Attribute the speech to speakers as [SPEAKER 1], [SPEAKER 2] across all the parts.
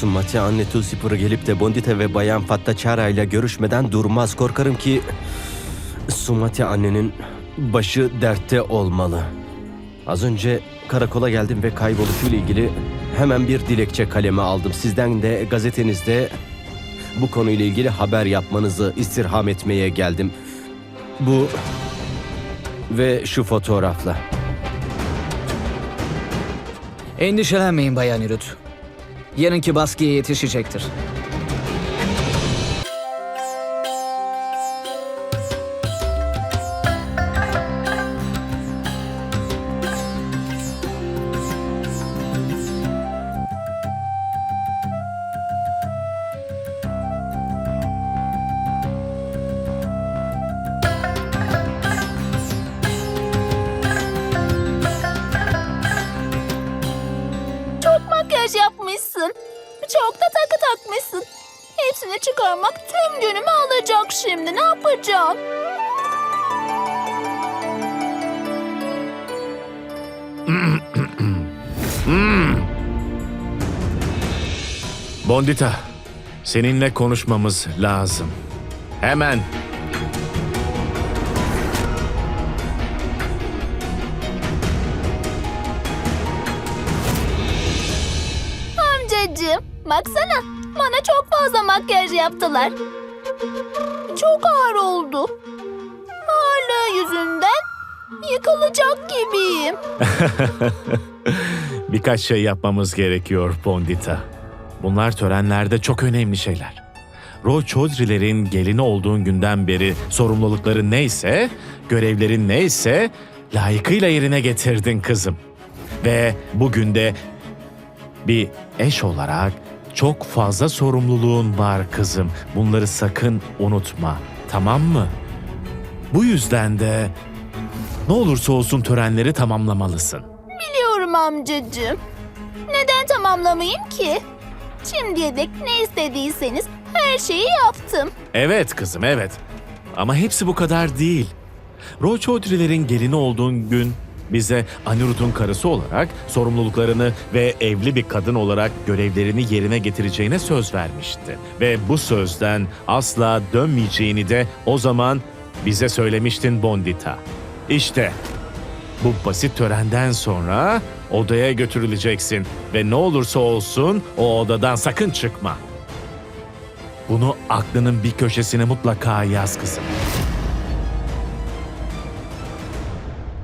[SPEAKER 1] Sumati anne Tulsipur'a gelip de Bondita ve Bayan Fattaçara ile görüşmeden durmaz. Korkarım ki Sumati annenin başı dertte olmalı. Az önce karakola geldim ve kayboluşuyla ilgili hemen bir dilekçe kaleme aldım. Sizden de gazetenizde bu konuyla ilgili haber yapmanızı istirham etmeye geldim. Bu ve şu fotoğrafla.
[SPEAKER 2] Endişelenmeyin Bayan Ürüt. Yarınki baskıya yetişecektir.
[SPEAKER 3] Bondita, seninle konuşmamız lazım. Hemen.
[SPEAKER 4] Amcacığım, baksana. Bana çok fazla makyaj yaptılar. Çok ağır oldu. Ağırlığı yüzünden yıkılacak gibiyim.
[SPEAKER 3] Birkaç şey yapmamız gerekiyor Bondita. Bunlar törenlerde çok önemli şeyler. Roy Chaudhry'lerin gelini olduğun günden beri sorumlulukları neyse, görevlerin neyse layıkıyla yerine getirdin kızım. Ve bugün de bir eş olarak çok fazla sorumluluğun var kızım. Bunları sakın unutma. Tamam mı? Bu yüzden de ne olursa olsun törenleri tamamlamalısın.
[SPEAKER 4] Biliyorum amcacığım. Neden tamamlamayayım ki? Şimdiye dek ne istediyseniz her şeyi yaptım.
[SPEAKER 3] Evet kızım evet. Ama hepsi bu kadar değil. Roy Chaudhry'lerin gelini olduğun gün bize Anirudh'un karısı olarak sorumluluklarını ve evli bir kadın olarak görevlerini yerine getireceğine söz vermişti. Ve bu sözden asla dönmeyeceğini de o zaman bize söylemiştin Bondita. İşte bu basit törenden sonra odaya götürüleceksin ve ne olursa olsun o odadan sakın çıkma. Bunu aklının bir köşesine mutlaka yaz kızım.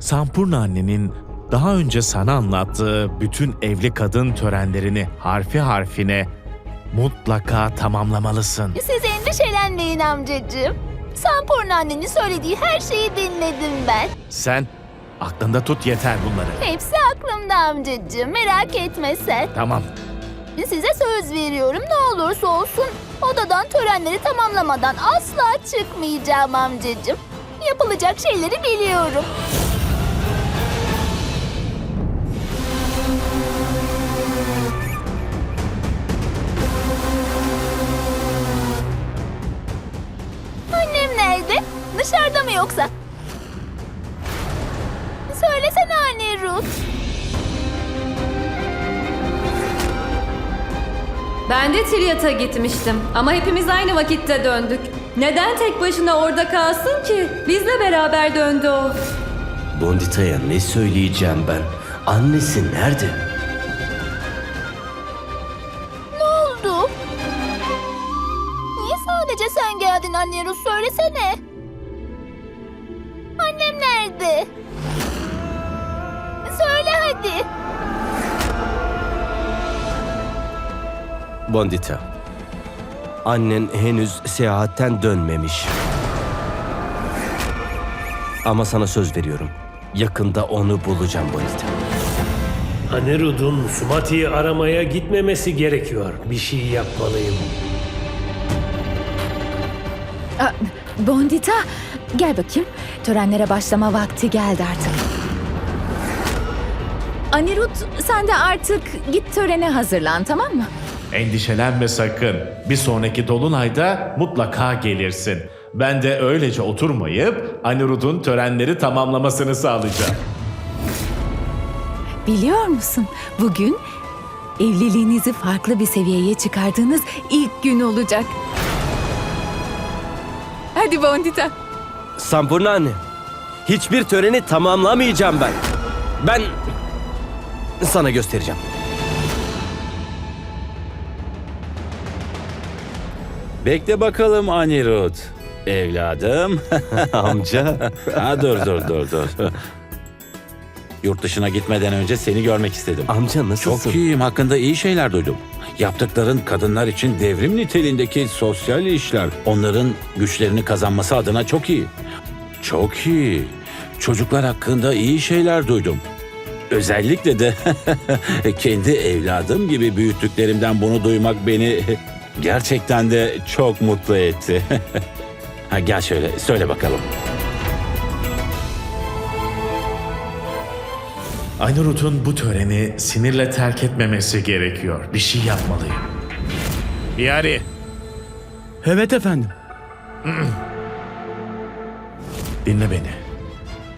[SPEAKER 3] Sampurna annenin daha önce sana anlattığı bütün evli kadın törenlerini harfi harfine mutlaka tamamlamalısın.
[SPEAKER 4] Siz endişelenmeyin amcacığım. Sampurna annenin söylediği her şeyi dinledim ben.
[SPEAKER 3] Sen aklında tut yeter bunları.
[SPEAKER 4] Hepsi aklımda amcacığım. Merak etme sen.
[SPEAKER 3] Tamam.
[SPEAKER 4] Size söz veriyorum ne olursa olsun odadan törenleri tamamlamadan asla çıkmayacağım amcacığım. Yapılacak şeyleri biliyorum. Annem nerede? Dışarıda mı yoksa?
[SPEAKER 5] Ben de Triyat'a gitmiştim ama hepimiz aynı vakitte döndük. Neden tek başına orada kalsın ki? Bizle beraber döndü o.
[SPEAKER 1] Bondita'ya ne söyleyeceğim ben? Annesi nerede?
[SPEAKER 4] Ne oldu? Niye sadece sen geldin anne Ruth söylesene. Annem nerede? Söyle hadi.
[SPEAKER 1] Bondita. Annen henüz seyahatten dönmemiş. Ama sana söz veriyorum. Yakında onu bulacağım Bondita.
[SPEAKER 6] Anirud'un Sumati'yi aramaya gitmemesi gerekiyor. Bir şey yapmalıyım.
[SPEAKER 7] Aa, Bondita, gel bakayım. Törenlere başlama vakti geldi artık. Anirut, sen de artık git törene hazırlan, tamam mı?
[SPEAKER 3] Endişelenme sakın. Bir sonraki dolunayda mutlaka gelirsin. Ben de öylece oturmayıp Anirud'un törenleri tamamlamasını sağlayacağım.
[SPEAKER 7] Biliyor musun, bugün evliliğinizi farklı bir seviyeye çıkardığınız ilk gün olacak. Hadi Bondita.
[SPEAKER 1] Sampurna anne. Hiçbir töreni tamamlamayacağım ben. Ben sana göstereceğim.
[SPEAKER 8] Bekle bakalım Anirud. Evladım.
[SPEAKER 1] Amca.
[SPEAKER 8] ha dur dur dur dur. Yurt dışına gitmeden önce seni görmek istedim.
[SPEAKER 1] Amca nasılsın?
[SPEAKER 8] Çok iyiyim. Hakkında iyi şeyler duydum. Yaptıkların kadınlar için devrim niteliğindeki sosyal işler. Onların güçlerini kazanması adına çok iyi. Çok iyi. Çocuklar hakkında iyi şeyler duydum. Özellikle de kendi evladım gibi büyüttüklerimden bunu duymak beni gerçekten de çok mutlu etti. ha, gel şöyle söyle bakalım.
[SPEAKER 3] Anirud'un bu töreni sinirle terk etmemesi gerekiyor. Bir şey yapmalıyım. Yari,
[SPEAKER 9] Evet efendim.
[SPEAKER 3] dinle beni.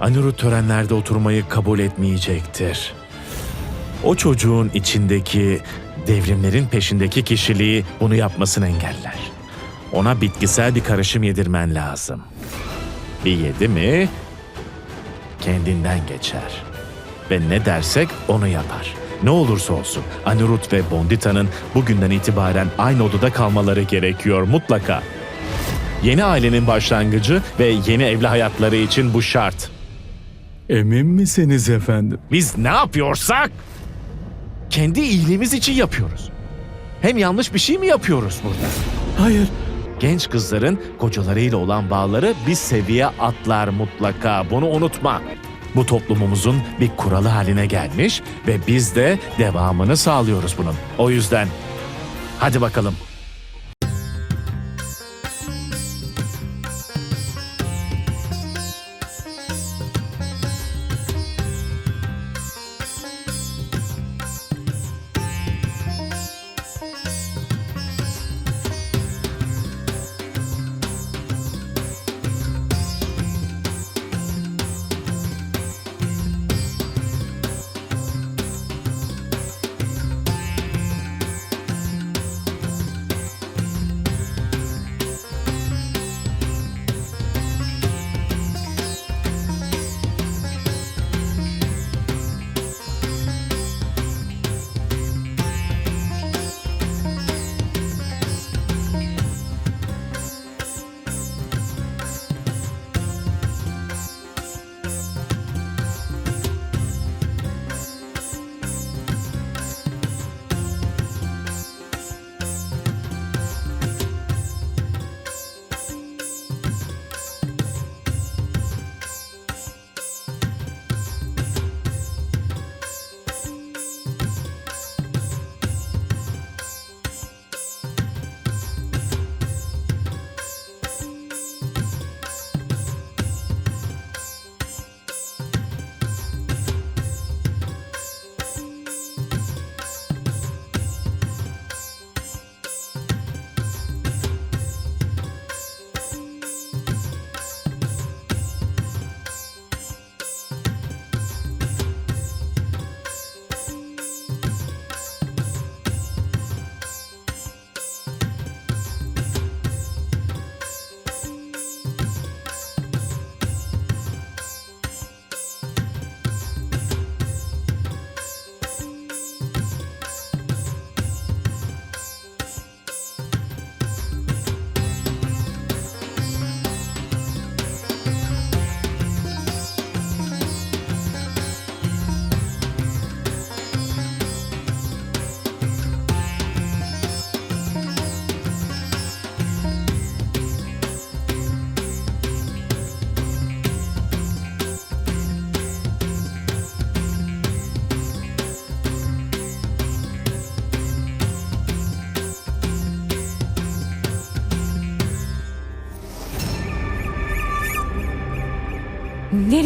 [SPEAKER 3] Anirud törenlerde oturmayı kabul etmeyecektir. O çocuğun içindeki devrimlerin peşindeki kişiliği bunu yapmasını engeller. Ona bitkisel bir karışım yedirmen lazım. Bir yedi mi kendinden geçer. Ve ne dersek onu yapar. Ne olursa olsun Anirudh ve Bondita'nın bugünden itibaren aynı odada kalmaları gerekiyor mutlaka. Yeni ailenin başlangıcı ve yeni evli hayatları için bu şart.
[SPEAKER 9] Emin misiniz efendim?
[SPEAKER 3] Biz ne yapıyorsak kendi iyiliğimiz için yapıyoruz. Hem yanlış bir şey mi yapıyoruz burada?
[SPEAKER 9] Hayır.
[SPEAKER 3] Genç kızların kocalarıyla olan bağları bir seviye atlar mutlaka. Bunu unutma. Bu toplumumuzun bir kuralı haline gelmiş ve biz de devamını sağlıyoruz bunun. O yüzden hadi bakalım.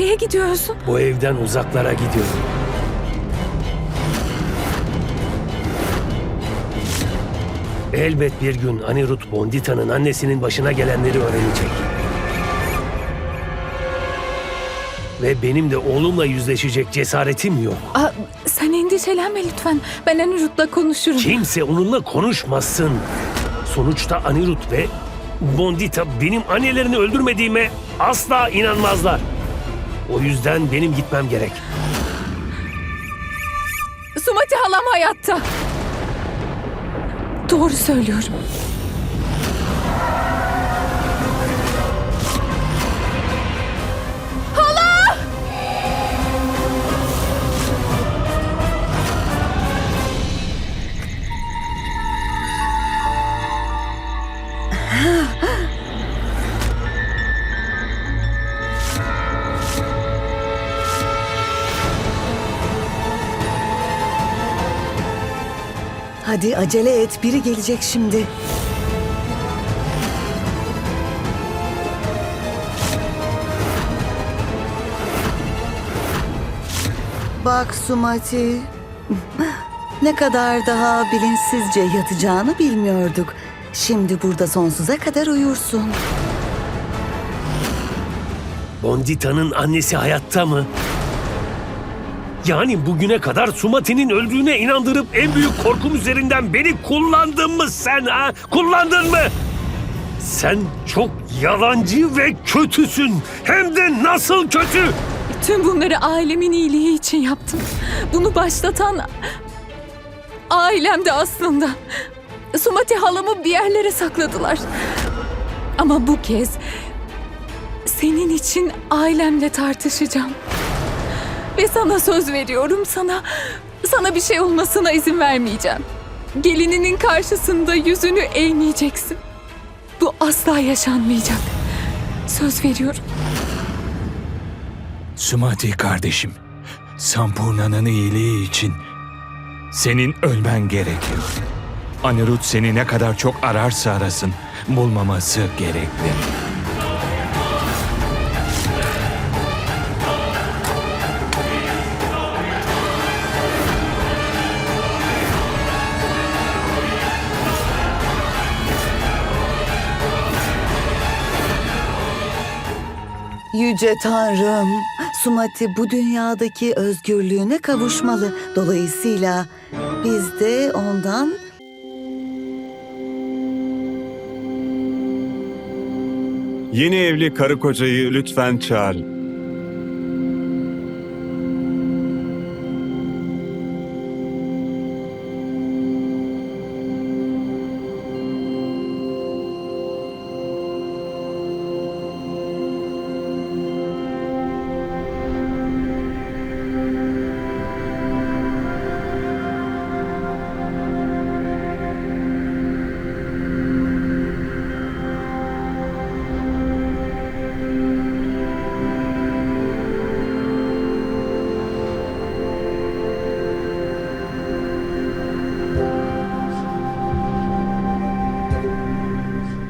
[SPEAKER 7] Nereye gidiyorsun?
[SPEAKER 6] Bu evden uzaklara gidiyorum. Elbet bir gün Anirudh Bondita'nın annesinin başına gelenleri öğrenecek. Ve benim de oğlumla yüzleşecek cesaretim yok.
[SPEAKER 7] Aa, sen endişe endişelenme lütfen. Ben Anirud'la konuşurum.
[SPEAKER 6] Kimse onunla konuşmasın. Sonuçta Anirut ve Bondita benim annelerini öldürmediğime asla inanmazlar. O yüzden benim gitmem gerek.
[SPEAKER 7] Sumati halam hayatta. Doğru söylüyorum.
[SPEAKER 10] Hadi acele et biri gelecek şimdi. Bak Sumati. Ne kadar daha bilinçsizce yatacağını bilmiyorduk. Şimdi burada sonsuza kadar uyursun.
[SPEAKER 6] Bondita'nın annesi hayatta mı? Yani bugüne kadar Sumati'nin öldüğüne inandırıp en büyük korkum üzerinden beni kullandın mı sen ha? Kullandın mı? Sen çok yalancı ve kötüsün. Hem de nasıl kötü?
[SPEAKER 7] Tüm bunları ailemin iyiliği için yaptım. Bunu başlatan ailemdi aslında. Sumati halamı bir yerlere sakladılar. Ama bu kez senin için ailemle tartışacağım. Ve sana söz veriyorum sana sana bir şey olmasına izin vermeyeceğim. Gelininin karşısında yüzünü eğmeyeceksin. Bu asla yaşanmayacak. Söz veriyorum.
[SPEAKER 9] Sumati kardeşim, Sampurna'nın iyiliği için senin ölmen gerekiyor. Anirudh seni ne kadar çok ararsa arasın, bulmaması gerekli.
[SPEAKER 10] Yüce Tanrım, Sumati bu dünyadaki özgürlüğüne kavuşmalı. Dolayısıyla biz de ondan
[SPEAKER 11] Yeni evli karı kocayı lütfen çağırın.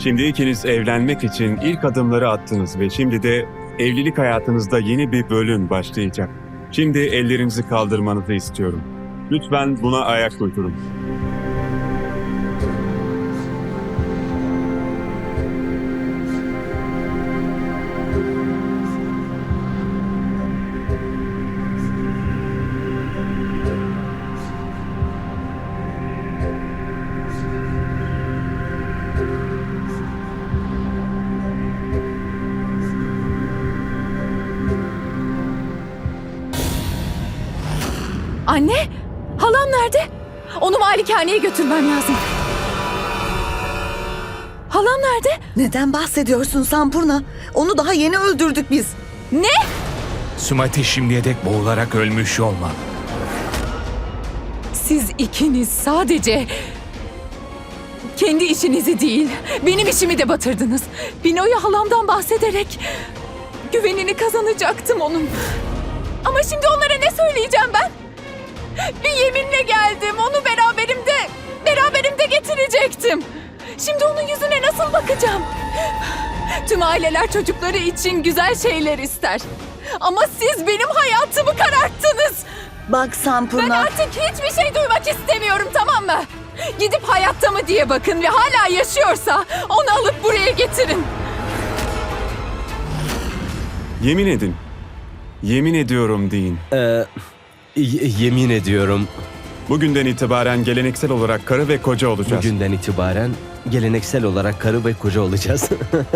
[SPEAKER 11] Şimdi ikiniz evlenmek için ilk adımları attınız ve şimdi de evlilik hayatınızda yeni bir bölüm başlayacak. Şimdi ellerinizi kaldırmanızı istiyorum. Lütfen buna ayak uydurun.
[SPEAKER 7] Anne, halam nerede? Onu malikaneye götürmem lazım. Halam nerede?
[SPEAKER 10] neden bahsediyorsun Sampurna? Onu daha yeni öldürdük biz.
[SPEAKER 7] Ne?
[SPEAKER 9] Sumati şimdiye dek boğularak ölmüş olmalı.
[SPEAKER 7] Siz ikiniz sadece kendi işinizi değil, benim işimi de batırdınız. Bino'ya halamdan bahsederek güvenini kazanacaktım onun. Ama şimdi onlara ne söyleyeceğim ben? Bir yeminle geldim, onu beraberimde, beraberimde getirecektim. Şimdi onun yüzüne nasıl bakacağım? Tüm aileler çocukları için güzel şeyler ister. Ama siz benim hayatımı kararttınız.
[SPEAKER 10] Bak
[SPEAKER 7] Ben
[SPEAKER 10] Sampurna,
[SPEAKER 7] artık hiçbir şey duymak istemiyorum tamam mı? Gidip hayatta mı diye bakın ve hala yaşıyorsa onu alıp buraya getirin.
[SPEAKER 11] Yemin edin. Yemin ediyorum deyin.
[SPEAKER 1] Ee, Y- yemin ediyorum
[SPEAKER 11] Bugünden itibaren geleneksel olarak karı ve koca olacağız.
[SPEAKER 1] bugünden itibaren geleneksel olarak karı ve koca olacağız.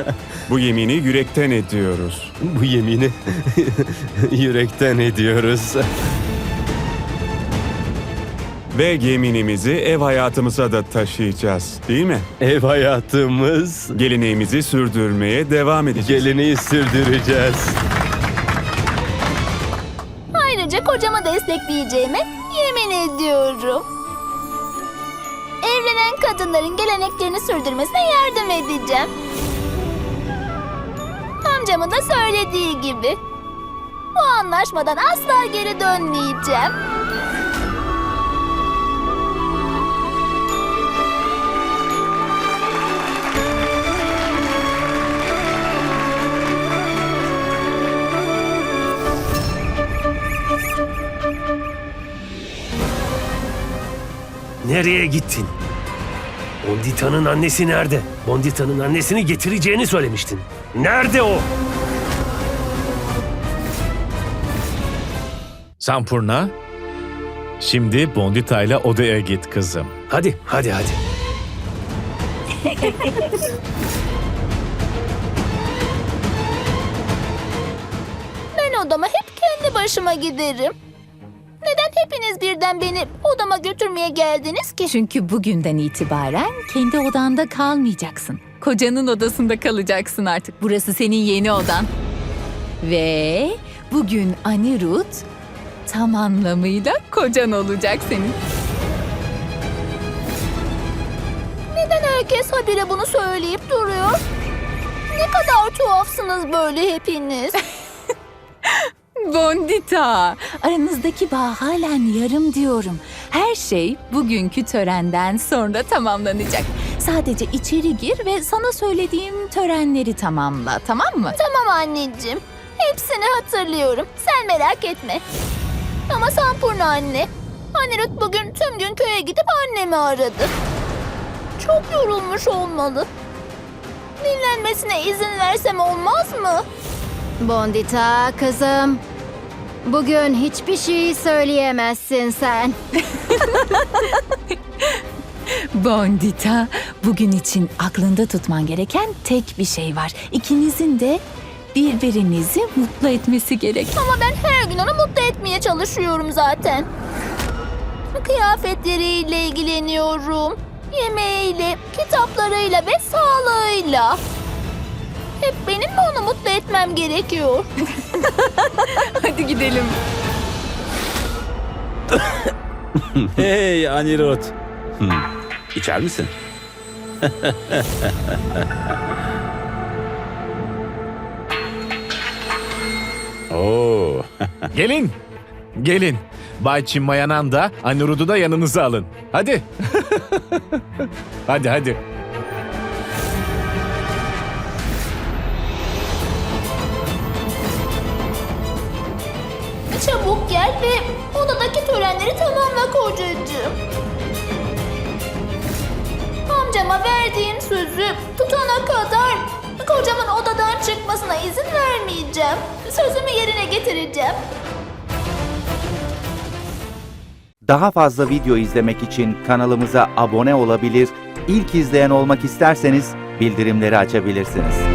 [SPEAKER 11] Bu yemini yürekten ediyoruz.
[SPEAKER 1] Bu yemini yürekten ediyoruz.
[SPEAKER 11] Ve yeminimizi ev hayatımıza da taşıyacağız, değil mi?
[SPEAKER 1] Ev hayatımız
[SPEAKER 11] Geleneğimizi sürdürmeye devam edeceğiz.
[SPEAKER 1] geleneği sürdüreceğiz.
[SPEAKER 4] Destekleyeceğime yemin ediyorum. Evlenen kadınların geleneklerini sürdürmesine yardım edeceğim. Amcamın da söylediği gibi. Bu anlaşmadan asla geri dönmeyeceğim.
[SPEAKER 6] Nereye gittin? Bondita'nın annesi nerede? Bondita'nın annesini getireceğini söylemiştin. Nerede o?
[SPEAKER 3] Sampurna, şimdi Bondita ile odaya git kızım.
[SPEAKER 6] Hadi, hadi, hadi.
[SPEAKER 4] Ben odama hep kendi başıma giderim. Neden beni odama götürmeye geldiniz ki?
[SPEAKER 7] Çünkü bugünden itibaren kendi odanda kalmayacaksın. Kocanın odasında kalacaksın artık. Burası senin yeni odan. Ve bugün Anirut tam anlamıyla kocan olacak senin.
[SPEAKER 4] Neden herkes habire bunu söyleyip duruyor? Ne kadar tuhafsınız böyle hepiniz.
[SPEAKER 7] Bondita, aranızdaki bağ halen yarım diyorum. Her şey bugünkü törenden sonra tamamlanacak. Sadece içeri gir ve sana söylediğim törenleri tamamla, tamam mı?
[SPEAKER 4] tamam anneciğim. Hepsini hatırlıyorum. Sen merak etme. Ama Sampurna anne. Anirut bugün tüm gün köye gidip annemi aradı. Çok yorulmuş olmalı. Dinlenmesine izin versem olmaz mı?
[SPEAKER 12] Bondita kızım. Bugün hiçbir şey söyleyemezsin sen.
[SPEAKER 7] Bondita, bugün için aklında tutman gereken tek bir şey var. İkinizin de birbirinizi mutlu etmesi gerek.
[SPEAKER 4] Ama ben her gün onu mutlu etmeye çalışıyorum zaten. Kıyafetleriyle ilgileniyorum. Yemeğiyle, kitaplarıyla ve sağlığıyla. Hep benim mi onu mutlu etmem gerekiyor?
[SPEAKER 7] Hadi gidelim.
[SPEAKER 8] Hey Anirut. İçer misin? Oo.
[SPEAKER 3] Gelin, gelin. Bay Çinmayanan da Anirud'u da yanınıza alın. Hadi. hadi hadi.
[SPEAKER 4] Çabuk gel ve odadaki törenleri tamamla kocacığım. Amcama verdiğim sözü tutana kadar kocamın odadan çıkmasına izin vermeyeceğim. Sözümü yerine getireceğim.
[SPEAKER 13] Daha fazla video izlemek için kanalımıza abone olabilir, ilk izleyen olmak isterseniz bildirimleri açabilirsiniz.